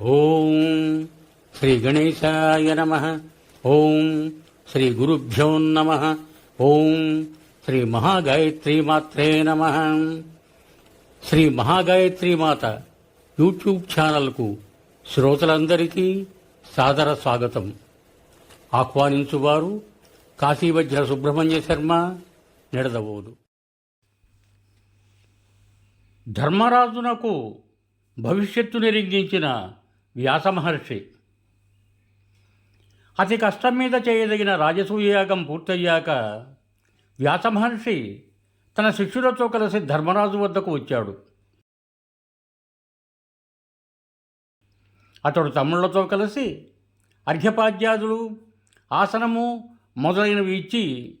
ఓం శ్రీ గణేశాయ నమ. ఓం శ్రీ గురుభ్యో నమ. ఓం శ్రీ మహాగాయత్రి మాత్రే నమ. శ్రీ మహాగాయత్రి మాత యూట్యూబ్ ఛానల్కు శ్రోతలందరికీ సాదర స్వాగతం. ఆహ్వానించువారు కాశీవజ్ర సుబ్రహ్మణ్య శర్మ నిడదవోదు. ధర్మరాజునకు భవిష్యత్తు నిరింగించిన వ్యాసమహర్షి అతి కష్టం మీద చేయదగిన రాజసూయయాగం పూర్తయ్యాక వ్యాసమహర్షి తన శిష్యులతో కలిసి ధర్మరాజు వద్దకు వచ్చాడు. అతడు తమ్ముళ్ళతో కలిసి అర్ఘ్యపాద్యాదులు ఆసనము మొదలైనవి ఇచ్చి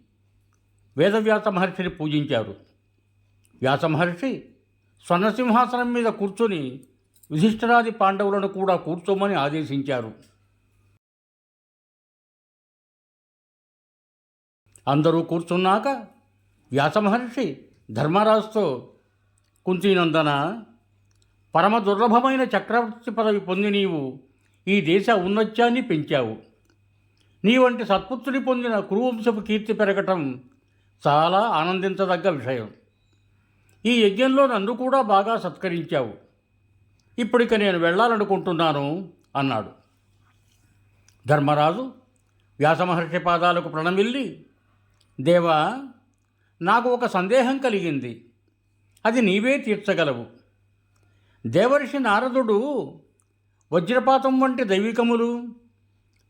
వేదవ్యాస మహర్షిని పూజించారు వ్యాసమహర్షి స్వర్ణసింహాసనం మీద కూర్చొని విశిష్టరాది పాండవులను కూడా కూర్చోమని ఆదేశించారు. అందరూ కూర్చున్నాక వ్యాసమహర్షి ధర్మరాజుతో కుంతినందన పరమ దుర్లభమైన చక్రవర్తి పదవి పొంది నీవు ఈ దేశ ఔన్నత్యాన్ని పెంచావు. నీ వంటి సత్పుత్రుని పొందిన కురువంశపు కీర్తి పెరగటం చాలా ఆనందించదగ్గ విషయం. ఈ యజ్ఞంలో నన్ను కూడా బాగా సత్కరించావు. ఇప్పటిక నేను వెళ్ళాలనుకుంటున్నాను అన్నాడు. ధర్మరాజు వ్యాసమహర్షి పాదాలకు ప్రణమిల్లి దేవా నాకు ఒక సందేహం కలిగింది అది నీవే తీర్చగలవు. దేవర్షి నారదుడు వజ్రపాతం వంటి దైవికములు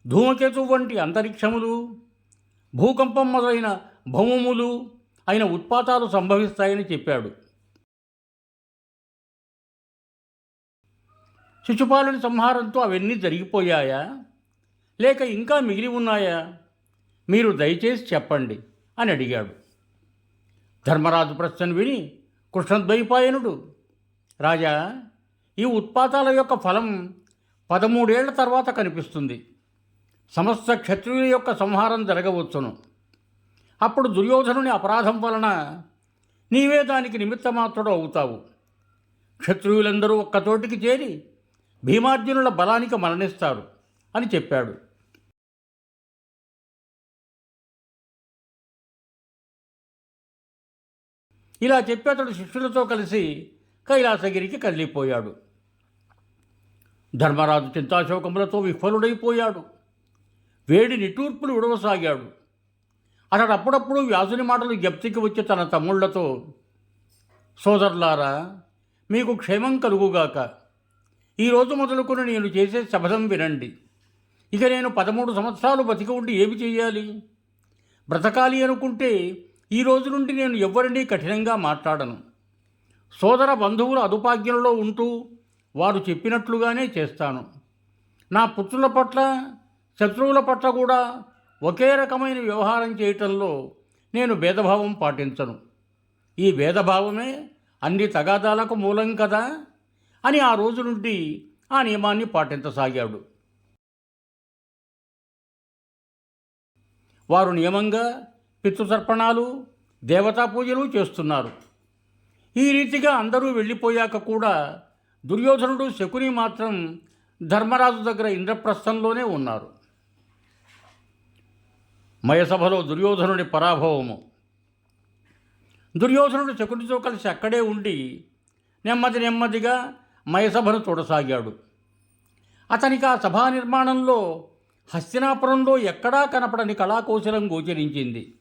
ధూమకేతు వంటి అంతరిక్షములు భూకంపం మొదలైన భౌమములు అయిన ఉత్పాతాలు సంభవిస్తాయని చెప్పాడు. శిశుపాలుని సంహారంతో అవన్నీ జరిగిపోయాయా? లేక ఇంకా మిగిలి ఉన్నాయా? మీరు దయచేసి చెప్పండి అని అడిగాడు. ధర్మరాజు ప్రశ్నను విని కృష్ణద్వైపాయనుడు రాజా ఈ ఉత్పాతాల యొక్క ఫలం పదమూడేళ్ళ తర్వాత కనిపిస్తుంది. సమస్త క్షత్రియుల యొక్క సంహారం జరగవచ్చును. అప్పుడు దుర్యోధనుని అపరాధం వలన నీవే దానికి నిమిత్తమాత్రుడు అవుతావు. క్షత్రియులందరూ ఒక్కతోటికి చేరి భీమార్జునుల బలానికి మరణిస్తారు అని చెప్పాడు. ఇలా చెప్పి అతడు శిష్యులతో కలిసి కైలాసగిరికి కదిలిపోయాడు. ధర్మరాజు చింతాశోకములతో విఫలుడైపోయాడు. వేడి నిట్టూర్పులు విడవసాగాడు అతడు అప్పుడప్పుడు వ్యాసుని మాటలు జప్తికి వచ్చి తన తమ్ముళ్ళతో సోదరులారా మీకు క్షేమం కలుగుగాక. ఈరోజు మొదలుకొని నేను చేసే శపథం వినండి. ఇక నేను పదమూడు సంవత్సరాలు బతికి ఉండి ఏమి చేయాలి? బ్రతకాలి అనుకుంటే ఈ రోజు నుండి నేను ఎవరినీ కఠినంగా మాట్లాడను. సోదర బంధువుల అదుపాజ్ఞలలో ఉంటూ వారు చెప్పినట్లుగానే చేస్తాను. నా పుత్రుల పట్ల శత్రువుల పట్ల కూడా ఒకే రకమైన వ్యవహారం చేయటంలో నేను భేదభావం పాటించను. ఈ భేదభావమే అన్ని తగాదాలకు మూలం కదా? అని ఆ రోజు నుండి ఆ నియమాన్ని పాటించసాగాడు. వారు నియమంగా పితృతర్పణాలు దేవతా పూజలు చేస్తున్నారు. ఈ రీతిగా అందరూ వెళ్ళిపోయాక కూడా దుర్యోధనుడు శకుని మాత్రం ధర్మరాజు దగ్గర ఇంద్రప్రస్థంలోనే ఉన్నారు. మయసభలో దుర్యోధనుడి పరాభవము. దుర్యోధనుడు శకునితో కలిసి అక్కడే ఉండి నెమ్మది నెమ్మదిగా మయసభను చూడసాగాడు. అతనికి ఆ సభా నిర్మాణంలో హస్తినాపురంలో ఎక్కడా కనపడని కళాకౌశలం గోచరించింది.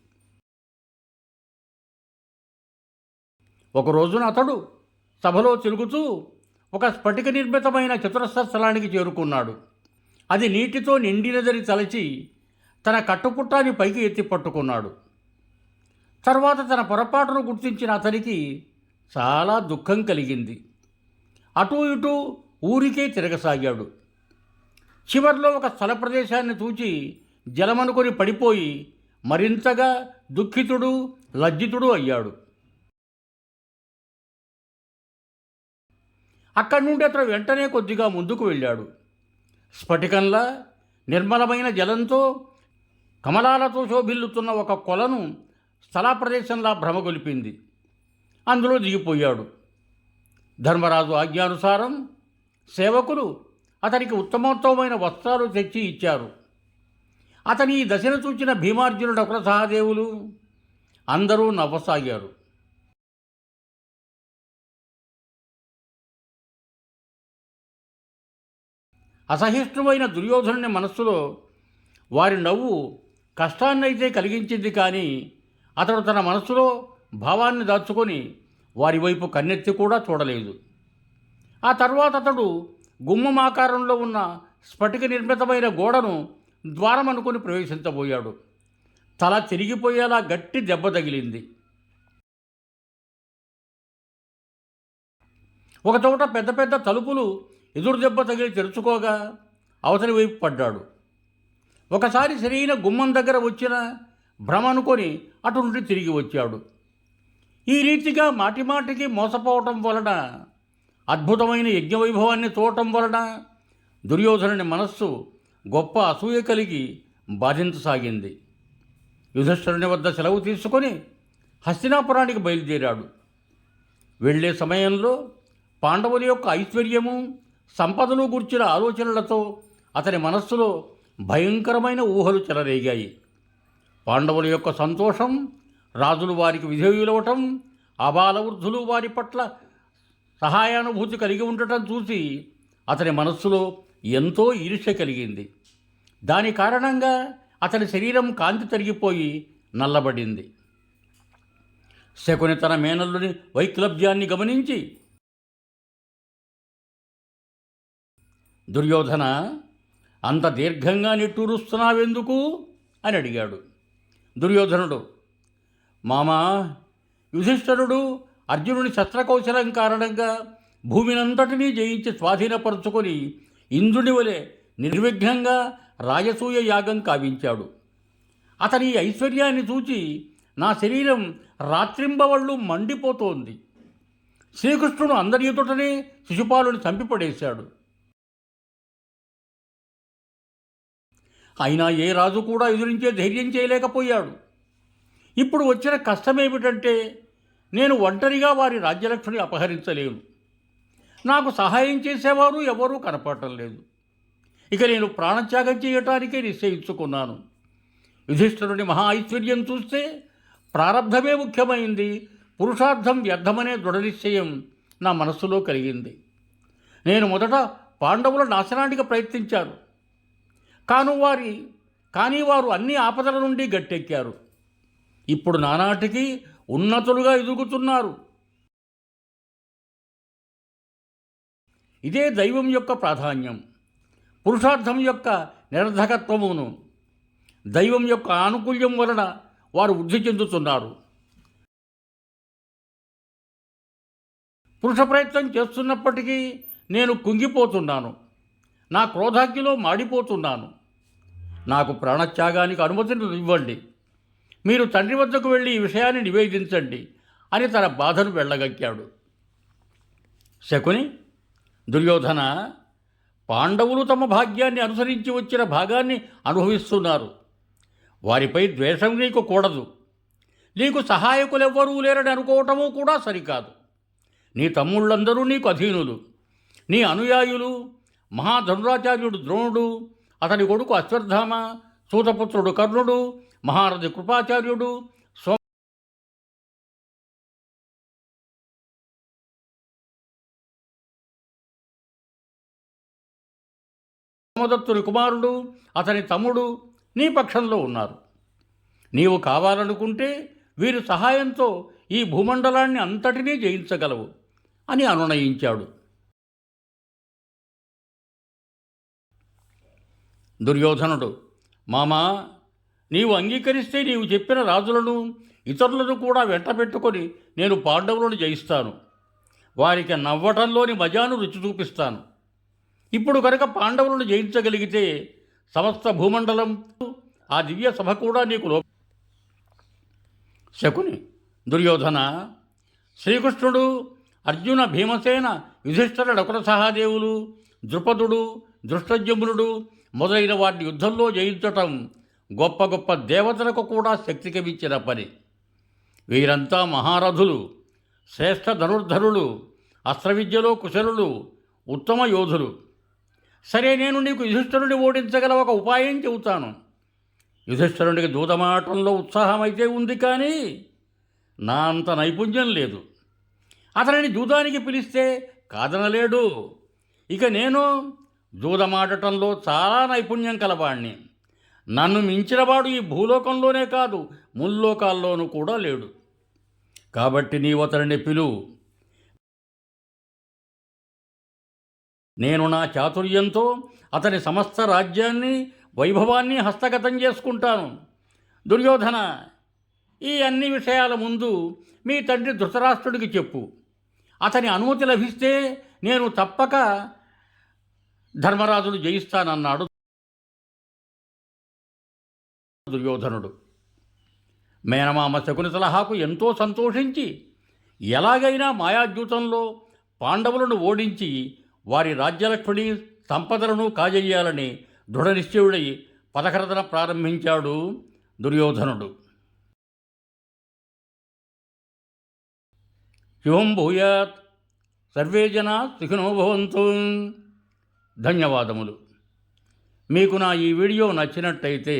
ఒక రోజున అతడు సభలో తిరుగుతూ ఒక స్ఫటిక నిర్మితమైన చతురస్ర స్థలానికి చేరుకున్నాడు. అది నీటితో నిండినదని తలచి తన కట్టుపుట్టాన్ని పైకి ఎత్తి పట్టుకున్నాడు. తర్వాత తన పొరపాటును గుర్తించిన అతనికి చాలా దుఃఖం కలిగింది. అటూ ఇటూ ఊరికే తిరగసాగాడు. చివర్లో ఒక స్థల ప్రదేశాన్ని చూచి జలమనుకొని పడిపోయి మరింతగా దుఃఖితుడు లజ్జితుడు అయ్యాడు. అక్కడి నుండి అతడు వెంటనే కొద్దిగా ముందుకు వెళ్ళాడు. స్ఫటికంలా నిర్మలమైన జలంతో కమలాలతో శోభిల్లుతున్న ఒక కొలను స్థలా ప్రదేశంలా భ్రమగొలిపింది. అందులో దిగిపోయాడు. ధర్మరాజు ఆజ్ఞానుసారం సేవకులు అతనికి ఉత్తమోత్తమైన వస్త్రాలు తెచ్చి ఇచ్చారు. అతని ఈ దశను చూచిన భీమార్జునుడు ఒకరు సహదేవులు అందరూ నవ్వసాగారు. అసహిష్ణువైన దుర్యోధనుని మనస్సులో వారి నవ్వు కష్టాన్నైతే కలిగించింది కానీ అతడు తన మనస్సులో భావాన్ని దాచుకొని వారి వైపు కన్నెత్తి కూడా చూడలేదు. ఆ తర్వాత అతడు గుమ్మం ఆకారంలో ఉన్న స్ఫటిక నిర్మితమైన గోడను ద్వారం అనుకుని ప్రవేశించబోయాడు. తల తిరిగిపోయేలా గట్టి దెబ్బ తగిలింది. ఒకచోట పెద్ద పెద్ద తలుపులు ఎదురు దెబ్బ తగిలి తెరుచుకోగా అవతలి వైపు పడ్డాడు. ఒకసారి సరైన గుమ్మం దగ్గర వచ్చిన భ్రమ అనుకొని అటు నుండి తిరిగి వచ్చాడు. ఈ రీతిగా మాటిమాటికి మోసపోవటం వలన అద్భుతమైన యజ్ఞవైభవాన్ని చూడటం వలన దుర్యోధనుని మనస్సు గొప్ప అసూయ కలిగి బాధించసాగింది. యుధిష్ఠరుని వద్ద సెలవు తీసుకొని హస్తినాపురానికి బయలుదేరాడు. వెళ్ళే సమయంలో పాండవుల యొక్క ఐశ్వర్యము సంపదలు గుర్చిన ఆలోచనలతో అతని మనస్సులో భయంకరమైన ఊహలు చెలరేగాయి. పాండవుల యొక్క సంతోషం రాజులు వారికి విధేయులవటం అబాల వృద్ధులు వారి పట్ల సహాయానుభూతి కలిగి ఉండటం చూసి అతని మనస్సులో ఎంతో ఈర్ష్య కలిగింది. దాని కారణంగా అతని శరీరం కాంతి తరిగిపోయి నల్లబడింది. శకుని తన మేనల్లుని వైక్లభ్యాన్ని గమనించి దుర్యోధన అంత దీర్ఘంగా నిట్టూరుస్తున్నావెందుకు? అని అడిగాడు. దుర్యోధనుడు మామా యుధిష్ఠరుడు అర్జునుని శస్త్రకౌశలం కారణంగా భూమినంతటినీ జయించి స్వాధీనపరుచుకొని ఇంద్రుని వలె నిర్విఘ్నంగా రాజసూయ యాగం కావించాడు. అతని ఈ ఐశ్వర్యాన్ని చూచి నా శరీరం రాత్రింబవళ్ళు మండిపోతోంది. శ్రీకృష్ణుడు అందరి ఎదుటనే శిశుపాలుని చంపిపడేశాడు. అయినా ఏ రాజు కూడా ఎదురించే ధైర్యం చేయలేకపోయాడు. ఇప్పుడు వచ్చిన కష్టం ఏమిటంటే నేను ఒంటరిగా వారి రాజ్యలక్ష్మిని అపహరించలేను. నాకు సహాయం చేసేవారు ఎవరూ కనపడటం లేదు. ఇక నేను ప్రాణత్యాగం చేయటానికే నిశ్చయించుకున్నాను. యుధిష్ఠరుని మహా ఐశ్వర్యం చూస్తే ప్రారంధమే ముఖ్యమైంది పురుషార్థం వ్యర్థమనే దృఢ నిశ్చయం నా మనస్సులో కలిగింది. నేను మొదట పాండవుల నాశనానికి ప్రయత్నించాను. కాను వారి కానీ వారు అన్ని ఆపదల నుండి గట్టెక్కారు. ఇప్పుడు నానాటికి ఉన్నతులుగా ఎదుగుతున్నారు. ఇదే దైవం యొక్క ప్రాధాన్యం. పురుషార్థం యొక్క నిరర్ధకత్వమును దైవం యొక్క ఆనుకూల్యం వలన వారు వృద్ధి చెందుతున్నారు. పురుష ప్రయత్నం చేస్తున్నప్పటికీ నేను కుంగిపోతున్నాను. నా క్రోధాగ్నిలో మాడిపోతున్నాను. నాకు ప్రాణత్యాగానికి అనుమతిని ఇవ్వండి. మీరు తండ్రి వద్దకు వెళ్ళి ఈ విషయాన్ని నివేదించండి అని తన బాధను వెళ్ళగక్కాడు. శకుని దుర్యోధన పాండవులు తమ భాగ్యాన్ని అనుసరించి వచ్చిన భాగాన్ని అనుభవిస్తున్నారు. వారిపై ద్వేషం నీకు కూడదు. నీకు సహాయకులెవ్వరూ లేరని అనుకోవటము కూడా సరికాదు. నీ తమ్ముళ్ళందరూ నీకు అధీనులు. నీ అనుయాయులు మహాధనురాచార్యుడు ద్రోణుడు అతని కొడుకు అశ్వత్థామ సూతపుత్రుడు కర్ణుడు మహారథి కృపాచార్యుడు సో సోమదత్తుని కుమారుడు అతని తమ్ముడు నీ పక్షంలో ఉన్నారు. నీవు కావాలనుకుంటే వీరి సహాయంతో ఈ భూమండలాన్ని అంతటినీ జయించగలవు అని అనునయించాడు. దుర్యోధనుడు మామా నీవు అంగీకరిస్తే నీవు చెప్పిన రాజులను ఇతరులను కూడా వెంటబెట్టుకొని నేను పాండవులను జయిస్తాను. వారికి నవ్వటంలోని మజాను రుచి చూపిస్తాను. ఇప్పుడు కనుక పాండవులను జయించగలిగితే సమస్త భూమండలం ఆ దివ్య సభ కూడా నీకు లో శకుని దుర్యోధన శ్రీకృష్ణుడు అర్జున భీమసేన యుధిష్ఠర నకుల సహాదేవులు ద్రుపదుడు దృష్టజ్యమునుడు మొదలైన వాటి యుద్ధంలో జయించటం గొప్ప గొప్ప దేవతలకు కూడా శక్తి కవించిన పని. వీరంతా మహారథులు శ్రేష్ఠ ధనుర్ధరులు అస్త్రవిద్యలో కుశలులు ఉత్తమ యోధులు. సరే నేను నీకు యుధిష్ఠరుని ఓడించగల ఒక ఉపాయం చెబుతాను. యుధిష్ఠరునికి దూతమాటంలో ఉత్సాహం అయితే ఉంది కానీ నా అంత నైపుణ్యం లేదు. అతనిని దూదానికి పిలిస్తే కాదనలేడు. ఇక నేను దూదమాడటంలో చాలా నైపుణ్యం కలవాణ్ణి. నన్ను మించినవాడు ఈ భూలోకంలోనే కాదు ముల్లోకాల్లోనూ కూడా లేడు. కాబట్టి నీవు అతనిని పిలువు నేను నా చాతుర్యంతో అతని సమస్త రాజ్యాన్ని వైభవాన్ని హస్తగతం చేసుకుంటాను. దుర్యోధన ఈ అన్ని విషయాల ముందు మీ తండ్రి ధృతరాష్ట్రుడికి చెప్పు. అతని అనుమతి లభిస్తే నేను తప్పక ధర్మరాజును జయిస్తానన్నాడు దుర్యోధనుడు. మేనమామ శకుని సలహాకు ఎంతో సంతోషించి ఎలాగైనా మాయాద్యూతంలో పాండవులను ఓడించి వారి రాజ్యలక్ష్మిని సంపదలను కాజేయాలని దృఢనిశ్చయుడై పథకరతన ప్రారంభించాడు దుర్యోధనుడు. శివం భూయాత్ సర్వే జన సుఖినోభవంతు ధన్యవాదములు. మీకు నా ఈ వీడియో నచ్చినట్టయితే